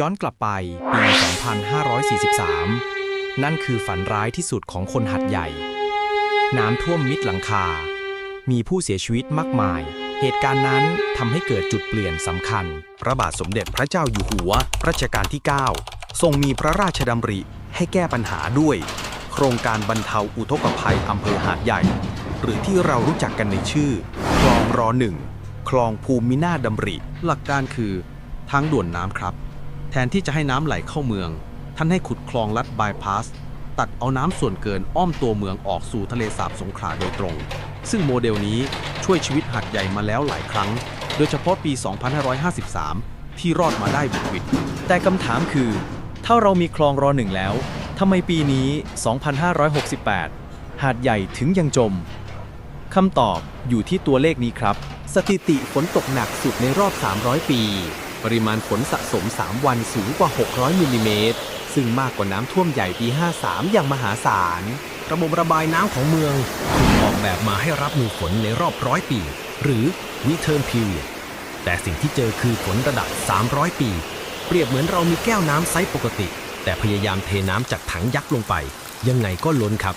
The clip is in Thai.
ย้อนกลับไปปี 2543 นั่นคือฝันร้ายที่สุดของคนหัดใหญ่ น้ำท่วมมิดหลังคา มีผู้เสียชีวิตมากมาย เหตุการณ์นั้นทำให้เกิดจุดเปลี่ยนสำคัญ พระบาทสมเด็จพระเจ้าอยู่หัว รัชกาลที่ 9 ทรงมีพระราชดำริให้แก้ปัญหาด้วย โครงการบรรเทาอุทกภัยอำเภอหาดใหญ่ หรือที่เรารู้จักกันในชื่อคลองรอหนึ่งคลองภูมินาดำริ หลักการคือทางด่วนน้ำครับ แทนที่จะให้น้ำไหลเข้าเมือง ท่านให้ขุดคลองลัดบายพาส ตัดเอาน้ำส่วนเกินอ้อมตัวเมืองออกสู่ทะเลสาบสงขลาโดยตรง ซึ่งโมเดลนี้ช่วยชีวิตหัดใหญ่มาแล้วหลายครั้ง โดยเฉพาะปี 2553 ที่รอดมาได้บุดวิดแต่คำถามคือ ถ้าเรามีคลองรอหนึ่งแล้วทำไมปีนี้ 2568 หาดใหญ่ถึงยังจมคำตอบอยู่ที่ตัวเลขนี้ครับ สถิติฝนตกหนักสุดในรอบ 300 ปี ปริมาณฝนสะสม 3 วันสูงกว่า 600มิลลิเมตร ซึ่งมากกว่าน้ำท่วมใหญ่ปี 53 อย่างมหาศาล ระบบระบายน้ำของเมืองถูกออกแบบมาให้รับมือฝนในรอบร้อยปี หรือ return period แต่สิ่งที่เจอคือฝนระดับ 300 ปี เปรียบเหมือนเรามีแก้วน้ำไซส์ปกติ แต่พยายามเทน้ำจากถังยักษ์ลงไป ยังไงก็ล้นครับ